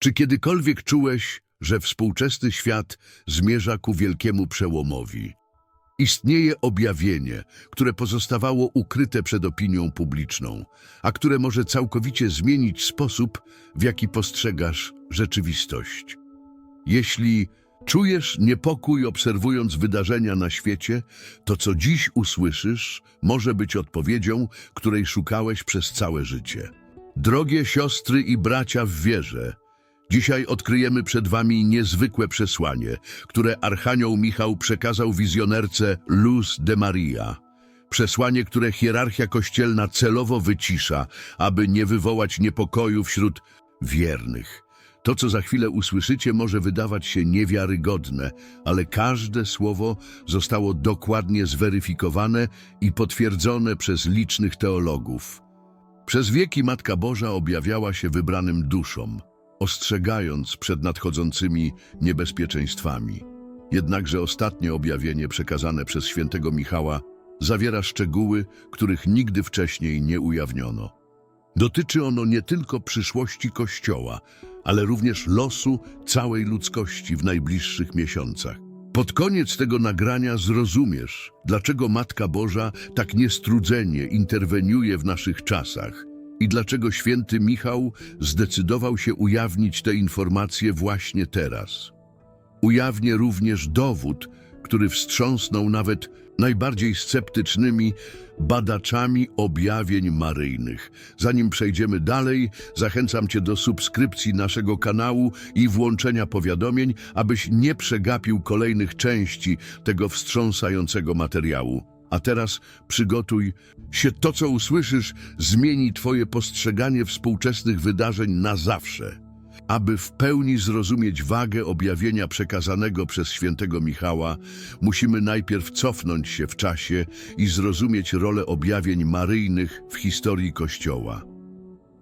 Czy kiedykolwiek czułeś, że współczesny świat zmierza ku wielkiemu przełomowi? Istnieje objawienie, które pozostawało ukryte przed opinią publiczną, a które może całkowicie zmienić sposób, w jaki postrzegasz rzeczywistość. Jeśli czujesz niepokój obserwując wydarzenia na świecie, to co dziś usłyszysz może być odpowiedzią, której szukałeś przez całe życie. Drogie siostry i bracia w wierze, dzisiaj odkryjemy przed wami niezwykłe przesłanie, które Archanioł Michał przekazał wizjonerce Luz de Maria. Przesłanie, które hierarchia kościelna celowo wycisza, aby nie wywołać niepokoju wśród wiernych. To, co za chwilę usłyszycie, może wydawać się niewiarygodne, ale każde słowo zostało dokładnie zweryfikowane i potwierdzone przez licznych teologów. Przez wieki Matka Boża objawiała się wybranym duszom, ostrzegając przed nadchodzącymi niebezpieczeństwami. Jednakże ostatnie objawienie przekazane przez świętego Michała zawiera szczegóły, których nigdy wcześniej nie ujawniono. Dotyczy ono nie tylko przyszłości Kościoła, ale również losu całej ludzkości w najbliższych miesiącach. Pod koniec tego nagrania zrozumiesz, dlaczego Matka Boża tak niestrudzenie interweniuje w naszych czasach i dlaczego święty Michał zdecydował się ujawnić te informacje właśnie teraz. Ujawnię również dowód, który wstrząsnął nawet najbardziej sceptycznymi badaczami objawień maryjnych. Zanim przejdziemy dalej, zachęcam Cię do subskrypcji naszego kanału i włączenia powiadomień, abyś nie przegapił kolejnych części tego wstrząsającego materiału. A teraz przygotuj się, to co usłyszysz zmieni Twoje postrzeganie współczesnych wydarzeń na zawsze. Aby w pełni zrozumieć wagę objawienia przekazanego przez świętego Michała, musimy najpierw cofnąć się w czasie i zrozumieć rolę objawień maryjnych w historii Kościoła.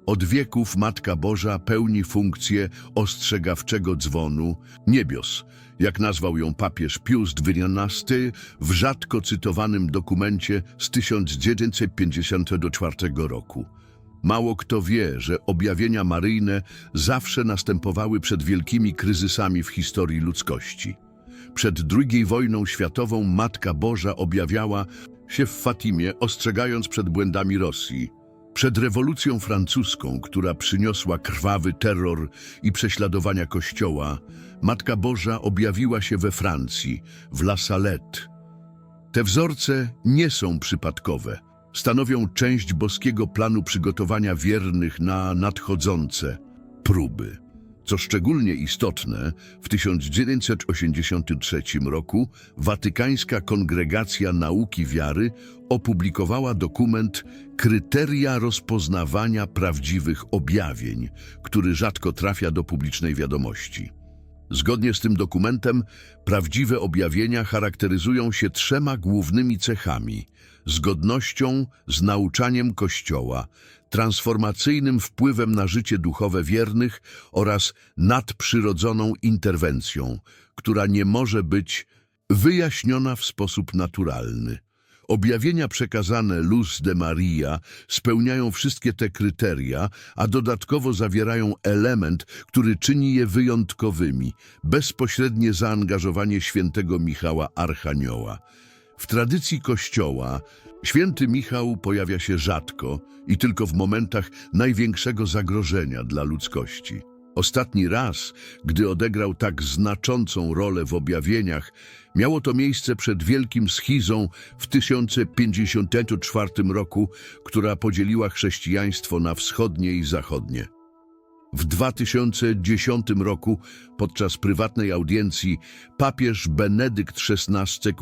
Od wieków Matka Boża pełni funkcję ostrzegawczego dzwonu niebios, jak nazwał ją papież Pius XII w rzadko cytowanym dokumencie z 1954 roku. Mało kto wie, że objawienia maryjne zawsze następowały przed wielkimi kryzysami w historii ludzkości. Przed II wojną światową Matka Boża objawiała się w Fatimie, ostrzegając przed błędami Rosji. Przed rewolucją francuską, która przyniosła krwawy terror i prześladowania Kościoła, Matka Boża objawiła się we Francji, w La Salette. Te wzorce nie są przypadkowe. Stanowią część boskiego planu przygotowania wiernych na nadchodzące próby. Co szczególnie istotne, w 1983 roku Watykańska Kongregacja Nauki Wiary opublikowała dokument Kryteria rozpoznawania prawdziwych objawień, który rzadko trafia do publicznej wiadomości. Zgodnie z tym dokumentem, prawdziwe objawienia charakteryzują się trzema głównymi cechami: zgodnością z nauczaniem Kościoła, transformacyjnym wpływem na życie duchowe wiernych oraz nadprzyrodzoną interwencją, która nie może być wyjaśniona w sposób naturalny. Objawienia przekazane Luz de Maria spełniają wszystkie te kryteria, a dodatkowo zawierają element, który czyni je wyjątkowymi bezpośrednie zaangażowanie świętego Michała Archanioła. W tradycji Kościoła święty Michał pojawia się rzadko i tylko w momentach największego zagrożenia dla ludzkości. Ostatni raz, gdy odegrał tak znaczącą rolę w objawieniach, miało to miejsce przed wielkim schizą w 1054 roku, która podzieliła chrześcijaństwo na wschodnie i zachodnie. W 2010 roku, podczas prywatnej audiencji, papież Benedykt XVI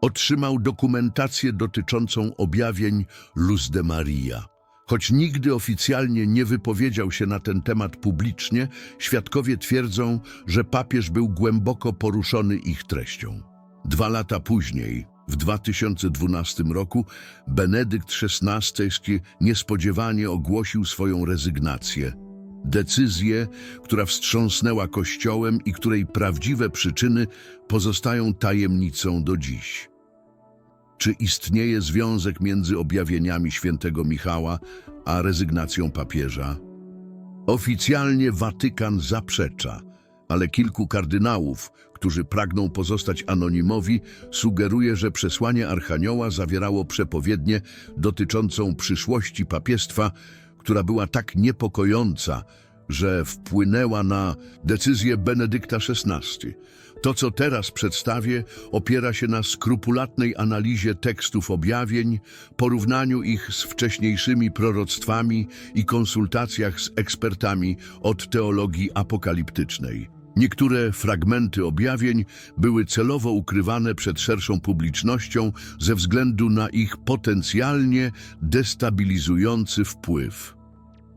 otrzymał dokumentację dotyczącą objawień Luz de Maria. Choć nigdy oficjalnie nie wypowiedział się na ten temat publicznie, świadkowie twierdzą, że papież był głęboko poruszony ich treścią. Dwa lata później, w 2012 roku, Benedykt XVI niespodziewanie ogłosił swoją rezygnację. Decyzję, która wstrząsnęła Kościołem i której prawdziwe przyczyny pozostają tajemnicą do dziś. Czy istnieje związek między objawieniami świętego Michała a rezygnacją papieża? Oficjalnie Watykan zaprzecza, ale kilku kardynałów, którzy pragną pozostać anonimowi, sugeruje, że przesłanie Archanioła zawierało przepowiednię dotyczącą przyszłości papiestwa, która była tak niepokojąca, że wpłynęła na decyzję Benedykta XVI. To, co teraz przedstawię, opiera się na skrupulatnej analizie tekstów objawień, porównaniu ich z wcześniejszymi proroctwami i konsultacjach z ekspertami od teologii apokaliptycznej. Niektóre fragmenty objawień były celowo ukrywane przed szerszą publicznością ze względu na ich potencjalnie destabilizujący wpływ.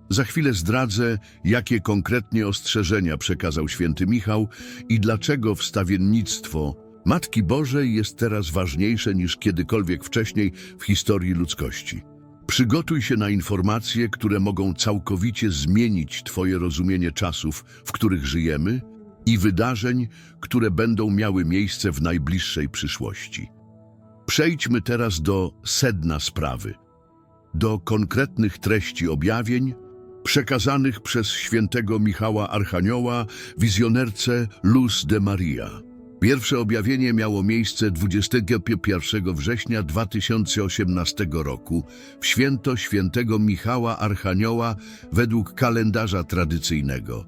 Za chwilę zdradzę, jakie konkretnie ostrzeżenia przekazał święty Michał i dlaczego wstawiennictwo Matki Bożej jest teraz ważniejsze niż kiedykolwiek wcześniej w historii ludzkości. Przygotuj się na informacje, które mogą całkowicie zmienić Twoje rozumienie czasów, w których żyjemy i wydarzeń, które będą miały miejsce w najbliższej przyszłości. Przejdźmy teraz do sedna sprawy, do konkretnych treści objawień, przekazanych przez świętego Michała Archanioła wizjonerce Luz de Maria. Pierwsze objawienie miało miejsce 21 września 2018 roku w święto świętego Michała Archanioła według kalendarza tradycyjnego.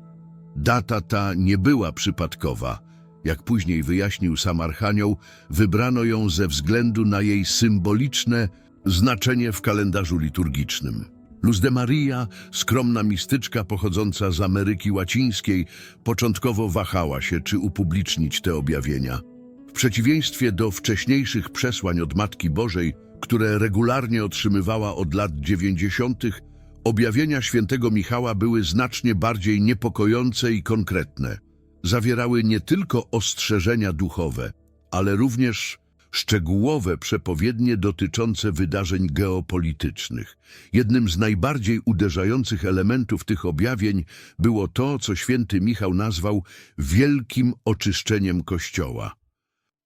Data ta nie była przypadkowa. Jak później wyjaśnił sam Archanioł, wybrano ją ze względu na jej symboliczne znaczenie w kalendarzu liturgicznym. Luz de Maria, skromna mistyczka pochodząca z Ameryki Łacińskiej, początkowo wahała się, czy upublicznić te objawienia. W przeciwieństwie do wcześniejszych przesłań od Matki Bożej, które regularnie otrzymywała od lat 90., objawienia świętego Michała były znacznie bardziej niepokojące i konkretne. Zawierały nie tylko ostrzeżenia duchowe, ale również szczegółowe przepowiednie dotyczące wydarzeń geopolitycznych. Jednym z najbardziej uderzających elementów tych objawień było to, co święty Michał nazwał wielkim oczyszczeniem Kościoła.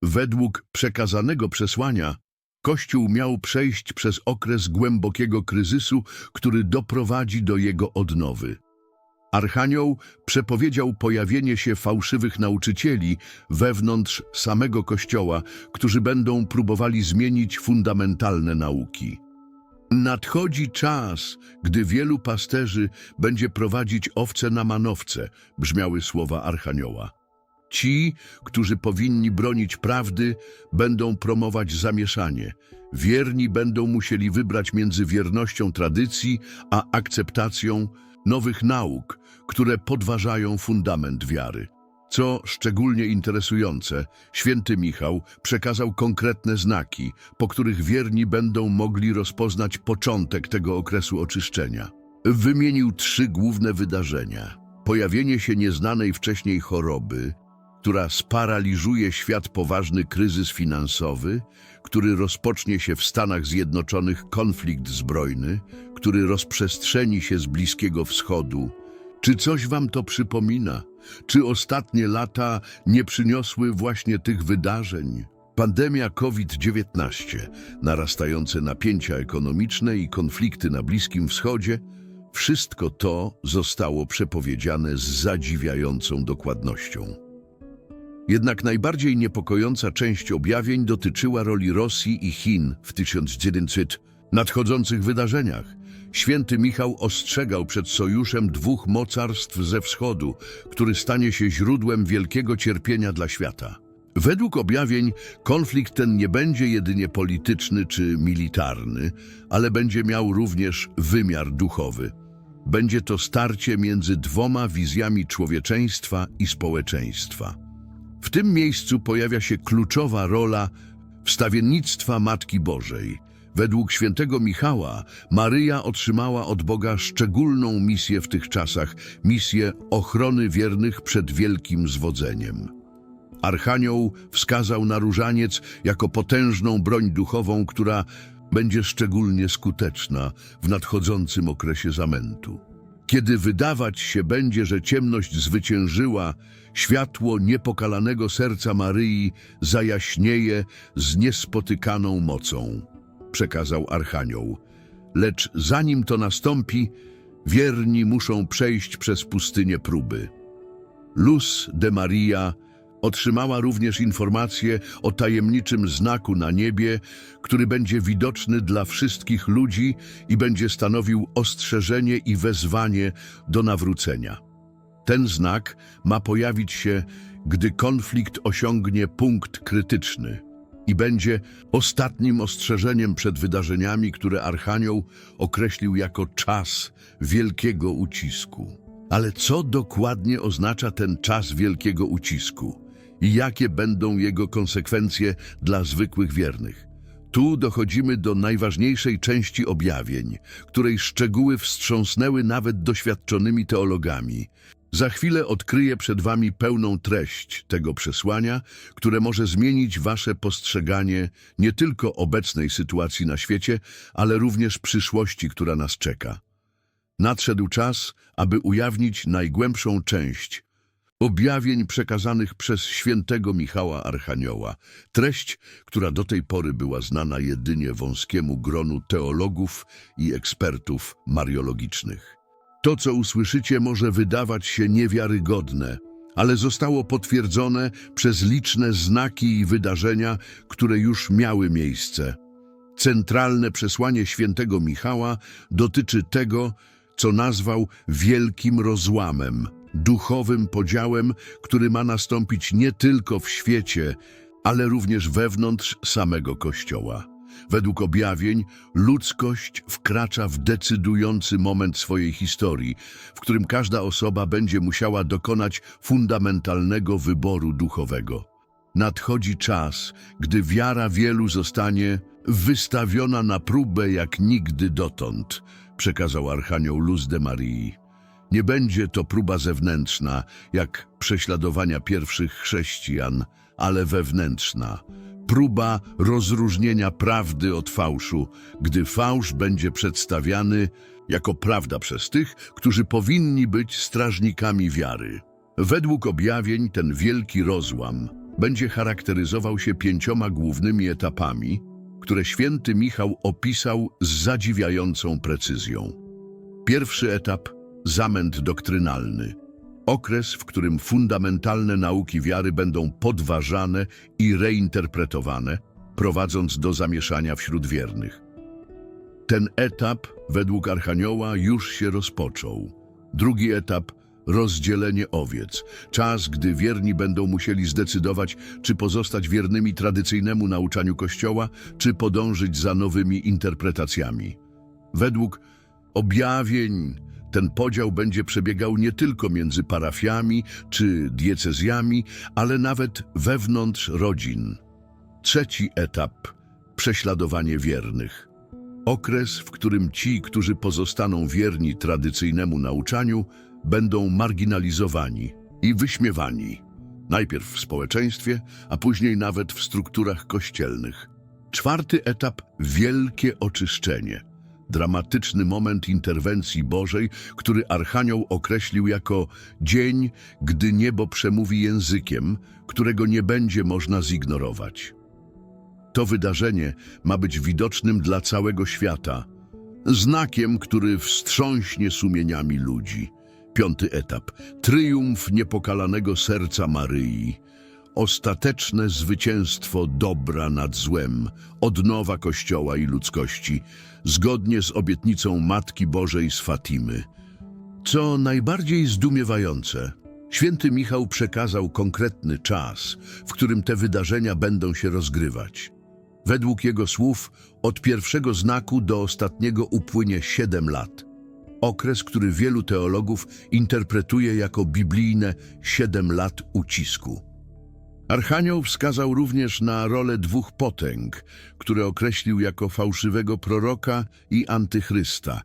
Według przekazanego przesłania, Kościół miał przejść przez okres głębokiego kryzysu, który doprowadzi do jego odnowy. Archanioł przepowiedział pojawienie się fałszywych nauczycieli wewnątrz samego Kościoła, którzy będą próbowali zmienić fundamentalne nauki. Nadchodzi czas, gdy wielu pasterzy będzie prowadzić owce na manowce, brzmiały słowa Archanioła. Ci, którzy powinni bronić prawdy, będą promować zamieszanie. Wierni będą musieli wybrać między wiernością tradycji a akceptacją nowych nauk, które podważają fundament wiary. Co szczególnie interesujące, święty Michał przekazał konkretne znaki, po których wierni będą mogli rozpoznać początek tego okresu oczyszczenia. Wymienił trzy główne wydarzenia. Pojawienie się nieznanej wcześniej choroby, która sparaliżuje świat poważny kryzys finansowy, który rozpocznie się w Stanach Zjednoczonych konflikt zbrojny, który rozprzestrzeni się z Bliskiego Wschodu. Czy coś wam to przypomina? Czy ostatnie lata nie przyniosły właśnie tych wydarzeń? Pandemia COVID-19, narastające napięcia ekonomiczne i konflikty na Bliskim Wschodzie, wszystko to zostało przepowiedziane z zadziwiającą dokładnością. Jednak najbardziej niepokojąca część objawień dotyczyła roli Rosji i Chin w 1900 nadchodzących wydarzeniach. Święty Michał ostrzegał przed sojuszem dwóch mocarstw ze wschodu, który stanie się źródłem wielkiego cierpienia dla świata. Według objawień konflikt ten nie będzie jedynie polityczny czy militarny, ale będzie miał również wymiar duchowy. Będzie to starcie między dwoma wizjami człowieczeństwa i społeczeństwa. W tym miejscu pojawia się kluczowa rola wstawiennictwa Matki Bożej. Według świętego Michała Maryja otrzymała od Boga szczególną misję w tych czasach, misję ochrony wiernych przed wielkim zwodzeniem. Archanioł wskazał na różaniec jako potężną broń duchową, która będzie szczególnie skuteczna w nadchodzącym okresie zamętu. Kiedy wydawać się będzie, że ciemność zwyciężyła, światło niepokalanego serca Maryi zajaśnieje z niespotykaną mocą, przekazał Archanioł. Lecz zanim to nastąpi, Wierni muszą przejść przez pustynię próby. Luz de Maria otrzymała również informację o tajemniczym znaku na niebie, który będzie widoczny dla wszystkich ludzi i będzie stanowił ostrzeżenie i wezwanie do nawrócenia. Ten znak ma pojawić się, gdy konflikt osiągnie punkt krytyczny i będzie ostatnim ostrzeżeniem przed wydarzeniami, które Archanioł określił jako czas wielkiego ucisku. Ale co dokładnie oznacza ten czas wielkiego ucisku i jakie będą jego konsekwencje dla zwykłych wiernych? Tu dochodzimy do najważniejszej części objawień, której szczegóły wstrząsnęły nawet doświadczonymi teologami. Za chwilę odkryję przed wami pełną treść tego przesłania, które może zmienić wasze postrzeganie nie tylko obecnej sytuacji na świecie, ale również przyszłości, która nas czeka. Nadszedł czas, aby ujawnić najgłębszą część objawień przekazanych przez świętego Michała Archanioła, treść, która do tej pory była znana jedynie wąskiemu gronu teologów i ekspertów mariologicznych. To, co usłyszycie, może wydawać się niewiarygodne, ale zostało potwierdzone przez liczne znaki i wydarzenia, które już miały miejsce. Centralne przesłanie świętego Michała dotyczy tego, co nazwał wielkim rozłamem, duchowym podziałem, który ma nastąpić nie tylko w świecie, ale również wewnątrz samego Kościoła. Według objawień ludzkość wkracza w decydujący moment swojej historii, w którym każda osoba będzie musiała dokonać fundamentalnego wyboru duchowego. Nadchodzi czas, gdy wiara wielu zostanie wystawiona na próbę jak nigdy dotąd, przekazał Archanioł Luz de Marii. Nie będzie to próba zewnętrzna, jak prześladowania pierwszych chrześcijan, ale wewnętrzna. Próba rozróżnienia prawdy od fałszu, gdy fałsz będzie przedstawiany jako prawda przez tych, którzy powinni być strażnikami wiary. Według objawień ten wielki rozłam będzie charakteryzował się pięcioma głównymi etapami, które święty Michał opisał z zadziwiającą precyzją. Pierwszy etap zamęt doktrynalny. Okres, w którym fundamentalne nauki wiary będą podważane i reinterpretowane, prowadząc do zamieszania wśród wiernych. Ten etap, według Archanioła, już się rozpoczął. Drugi etap rozdzielenie owiec. Czas, gdy wierni będą musieli zdecydować, czy pozostać wiernymi tradycyjnemu nauczaniu Kościoła, czy podążyć za nowymi interpretacjami. Według objawień ten podział będzie przebiegał nie tylko między parafiami czy diecezjami, ale nawet wewnątrz rodzin. Trzeci etap prześladowanie wiernych. Okres, w którym ci, którzy pozostaną wierni tradycyjnemu nauczaniu, będą marginalizowani i wyśmiewani. Najpierw w społeczeństwie, a później nawet w strukturach kościelnych. Czwarty etap wielkie oczyszczenie. Dramatyczny moment interwencji Bożej, który Archanioł określił jako dzień, gdy niebo przemówi językiem, którego nie będzie można zignorować. To wydarzenie ma być widocznym dla całego świata, znakiem, który wstrząśnie sumieniami ludzi. Piąty etap. Triumf niepokalanego serca Maryi. Ostateczne zwycięstwo dobra nad złem, odnowa Kościoła i ludzkości, zgodnie z obietnicą Matki Bożej z Fatimy. Co najbardziej zdumiewające, święty Michał przekazał konkretny czas, w którym te wydarzenia będą się rozgrywać. Według jego słów, od pierwszego znaku do ostatniego upłynie siedem lat. Okres, który wielu teologów interpretuje jako biblijne siedem lat ucisku. Archanioł wskazał również na rolę dwóch potęg, które określił jako fałszywego proroka i antychrysta,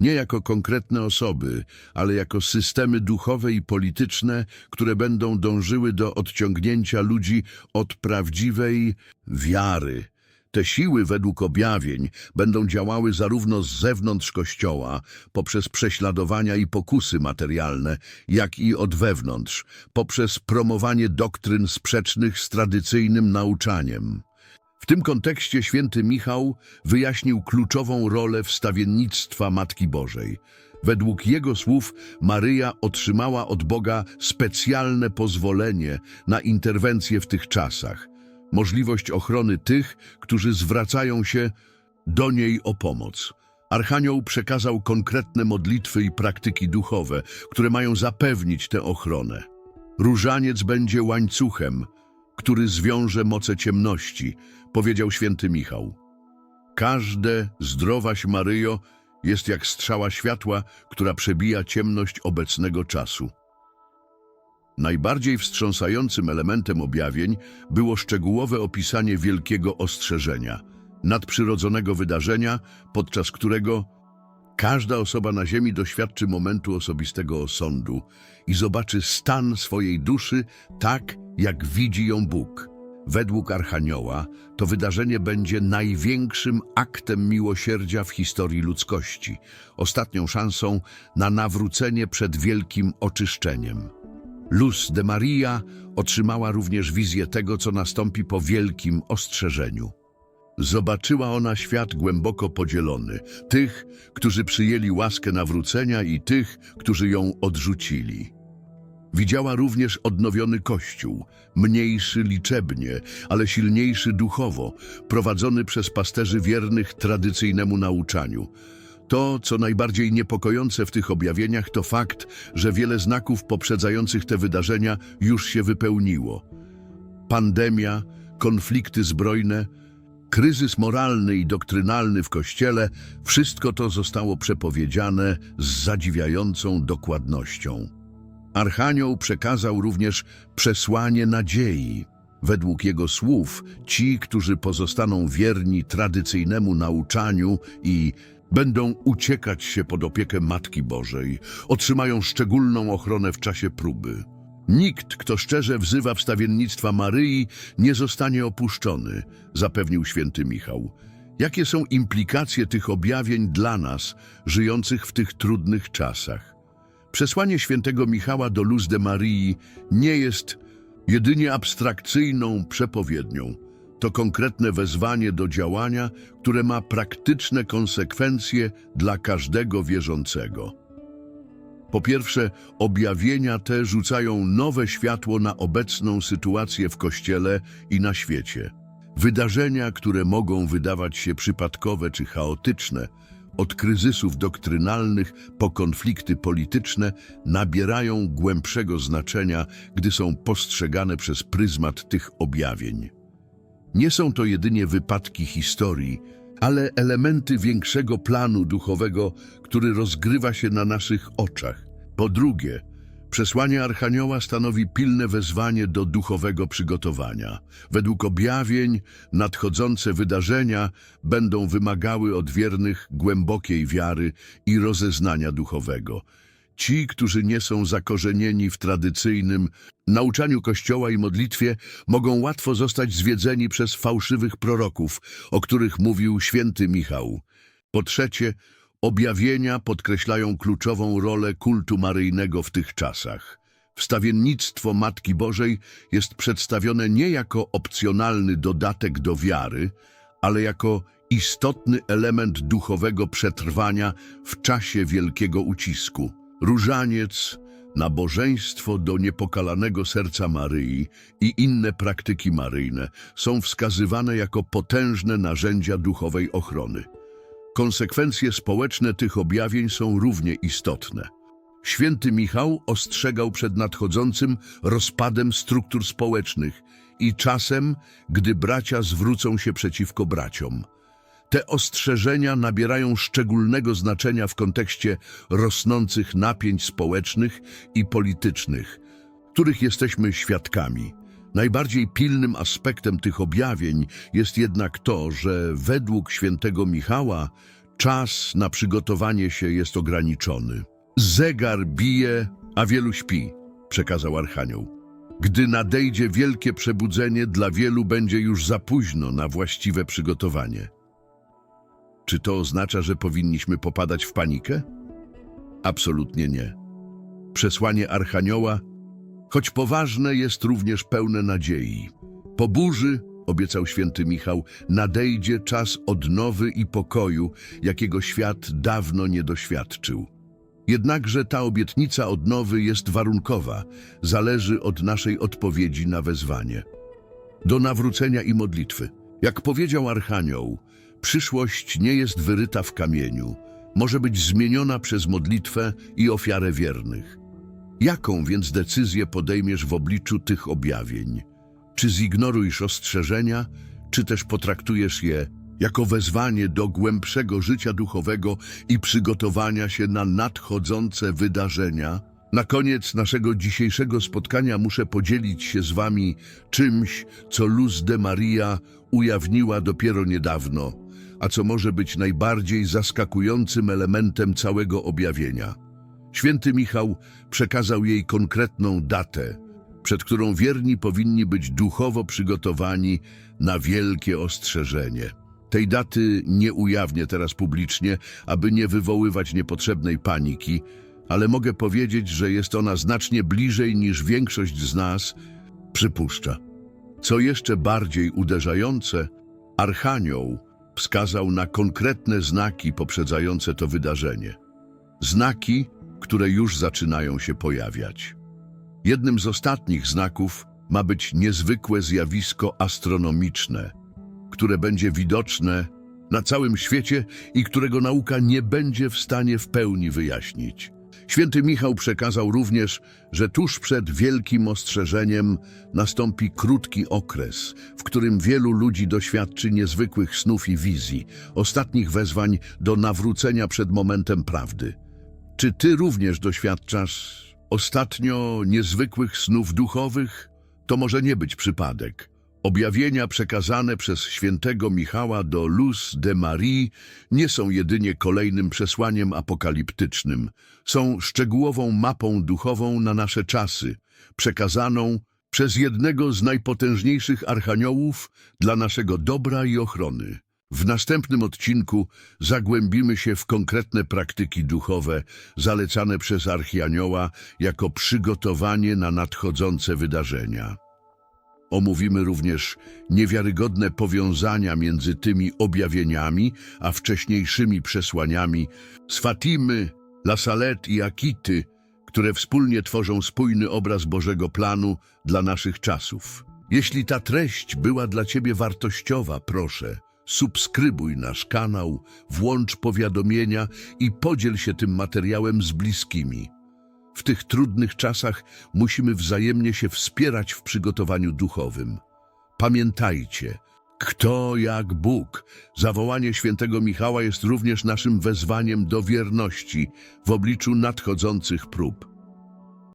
nie jako konkretne osoby, ale jako systemy duchowe i polityczne, które będą dążyły do odciągnięcia ludzi od prawdziwej wiary. Te siły, według objawień, będą działały zarówno z zewnątrz Kościoła, poprzez prześladowania i pokusy materialne, jak i od wewnątrz, poprzez promowanie doktryn sprzecznych z tradycyjnym nauczaniem. W tym kontekście święty Michał wyjaśnił kluczową rolę wstawiennictwa Matki Bożej. Według jego słów Maryja otrzymała od Boga specjalne pozwolenie na interwencję w tych czasach, możliwość ochrony tych, którzy zwracają się do niej o pomoc. Archanioł przekazał konkretne modlitwy i praktyki duchowe, które mają zapewnić tę ochronę. Różaniec będzie łańcuchem, który zwiąże moce ciemności, powiedział święty Michał. Każde zdrowaś Maryjo jest jak strzała światła, która przebija ciemność obecnego czasu. Najbardziej wstrząsającym elementem objawień było szczegółowe opisanie wielkiego ostrzeżenia, nadprzyrodzonego wydarzenia, podczas którego każda osoba na ziemi doświadczy momentu osobistego osądu i zobaczy stan swojej duszy tak, jak widzi ją Bóg. Według Archanioła to wydarzenie będzie największym aktem miłosierdzia w historii ludzkości, ostatnią szansą na nawrócenie przed wielkim oczyszczeniem. Luz de Maria otrzymała również wizję tego, co nastąpi po wielkim ostrzeżeniu. Zobaczyła ona świat głęboko podzielony, tych, którzy przyjęli łaskę nawrócenia i tych, którzy ją odrzucili. Widziała również odnowiony kościół, mniejszy liczebnie, ale silniejszy duchowo, prowadzony przez pasterzy wiernych tradycyjnemu nauczaniu. To, co najbardziej niepokojące w tych objawieniach, to fakt, że wiele znaków poprzedzających te wydarzenia już się wypełniło. Pandemia, konflikty zbrojne, kryzys moralny i doktrynalny w Kościele, wszystko to zostało przepowiedziane z zadziwiającą dokładnością. Archanioł przekazał również przesłanie nadziei. Według jego słów, ci, którzy pozostaną wierni tradycyjnemu nauczaniu i będą uciekać się pod opiekę Matki Bożej, otrzymają szczególną ochronę w czasie próby. Nikt, kto szczerze wzywa wstawiennictwa Maryi, nie zostanie opuszczony, zapewnił święty Michał. Jakie są implikacje tych objawień dla nas, żyjących w tych trudnych czasach? Przesłanie świętego Michała do Luz de Marii nie jest jedynie abstrakcyjną przepowiednią. To konkretne wezwanie do działania, które ma praktyczne konsekwencje dla każdego wierzącego. Po pierwsze, objawienia te rzucają nowe światło na obecną sytuację w Kościele i na świecie. Wydarzenia, które mogą wydawać się przypadkowe czy chaotyczne, od kryzysów doktrynalnych po konflikty polityczne, nabierają głębszego znaczenia, gdy są postrzegane przez pryzmat tych objawień. Nie są to jedynie wypadki historii, ale elementy większego planu duchowego, który rozgrywa się na naszych oczach. Po drugie, przesłanie Archanioła stanowi pilne wezwanie do duchowego przygotowania. Według objawień nadchodzące wydarzenia będą wymagały od wiernych głębokiej wiary i rozeznania duchowego. Ci, którzy nie są zakorzenieni w tradycyjnym nauczaniu Kościoła i modlitwie, mogą łatwo zostać zwiedzeni przez fałszywych proroków, o których mówił święty Michał. Po trzecie, objawienia podkreślają kluczową rolę kultu maryjnego w tych czasach. Wstawiennictwo Matki Bożej jest przedstawione nie jako opcjonalny dodatek do wiary, ale jako istotny element duchowego przetrwania w czasie wielkiego ucisku. Różaniec, nabożeństwo do niepokalanego serca Maryi i inne praktyki maryjne są wskazywane jako potężne narzędzia duchowej ochrony. Konsekwencje społeczne tych objawień są równie istotne. Święty Michał ostrzegał przed nadchodzącym rozpadem struktur społecznych i czasem, gdy bracia zwrócą się przeciwko braciom. Te ostrzeżenia nabierają szczególnego znaczenia w kontekście rosnących napięć społecznych i politycznych, których jesteśmy świadkami. Najbardziej pilnym aspektem tych objawień jest jednak to, że według świętego Michała czas na przygotowanie się jest ograniczony. Zegar bije, a wielu śpi, przekazał Archanioł. Gdy nadejdzie wielkie przebudzenie, dla wielu będzie już za późno na właściwe przygotowanie. Czy to oznacza, że powinniśmy popadać w panikę? Absolutnie nie. Przesłanie Archanioła, choć poważne, jest również pełne nadziei. Po burzy, obiecał święty Michał, nadejdzie czas odnowy i pokoju, jakiego świat dawno nie doświadczył. Jednakże ta obietnica odnowy jest warunkowa, zależy od naszej odpowiedzi na wezwanie. Do nawrócenia i modlitwy. Jak powiedział Archanioł, przyszłość nie jest wyryta w kamieniu, może być zmieniona przez modlitwę i ofiarę wiernych. Jaką więc decyzję podejmiesz w obliczu tych objawień? Czy zignorujesz ostrzeżenia, czy też potraktujesz je jako wezwanie do głębszego życia duchowego i przygotowania się na nadchodzące wydarzenia? Na koniec naszego dzisiejszego spotkania muszę podzielić się z Wami czymś, co Luz de Maria ujawniła dopiero niedawno, a co może być najbardziej zaskakującym elementem całego objawienia. Święty Michał przekazał jej konkretną datę, przed którą wierni powinni być duchowo przygotowani na wielkie ostrzeżenie. Tej daty nie ujawnię teraz publicznie, aby nie wywoływać niepotrzebnej paniki, ale mogę powiedzieć, że jest ona znacznie bliżej niż większość z nas przypuszcza. Co jeszcze bardziej uderzające, Archanioł wskazał na konkretne znaki poprzedzające to wydarzenie. Znaki, które już zaczynają się pojawiać. Jednym z ostatnich znaków ma być niezwykłe zjawisko astronomiczne, które będzie widoczne na całym świecie i którego nauka nie będzie w stanie w pełni wyjaśnić. Święty Michał przekazał również, że tuż przed wielkim ostrzeżeniem nastąpi krótki okres, w którym wielu ludzi doświadczy niezwykłych snów i wizji, ostatnich wezwań do nawrócenia przed momentem prawdy. Czy ty również doświadczasz ostatnio niezwykłych snów duchowych? To może nie być przypadek. Objawienia przekazane przez świętego Michała do Luz de Marie nie są jedynie kolejnym przesłaniem apokaliptycznym. Są szczegółową mapą duchową na nasze czasy, przekazaną przez jednego z najpotężniejszych archaniołów dla naszego dobra i ochrony. W następnym odcinku zagłębimy się w konkretne praktyki duchowe zalecane przez archianioła jako przygotowanie na nadchodzące wydarzenia. Omówimy również niewiarygodne powiązania między tymi objawieniami a wcześniejszymi przesłaniami z Fatimy, La Salette i Akity, które wspólnie tworzą spójny obraz Bożego planu dla naszych czasów. Jeśli ta treść była dla Ciebie wartościowa, proszę, subskrybuj nasz kanał, włącz powiadomienia i podziel się tym materiałem z bliskimi. W tych trudnych czasach musimy wzajemnie się wspierać w przygotowaniu duchowym. Pamiętajcie, kto jak Bóg. Zawołanie świętego Michała jest również naszym wezwaniem do wierności w obliczu nadchodzących prób.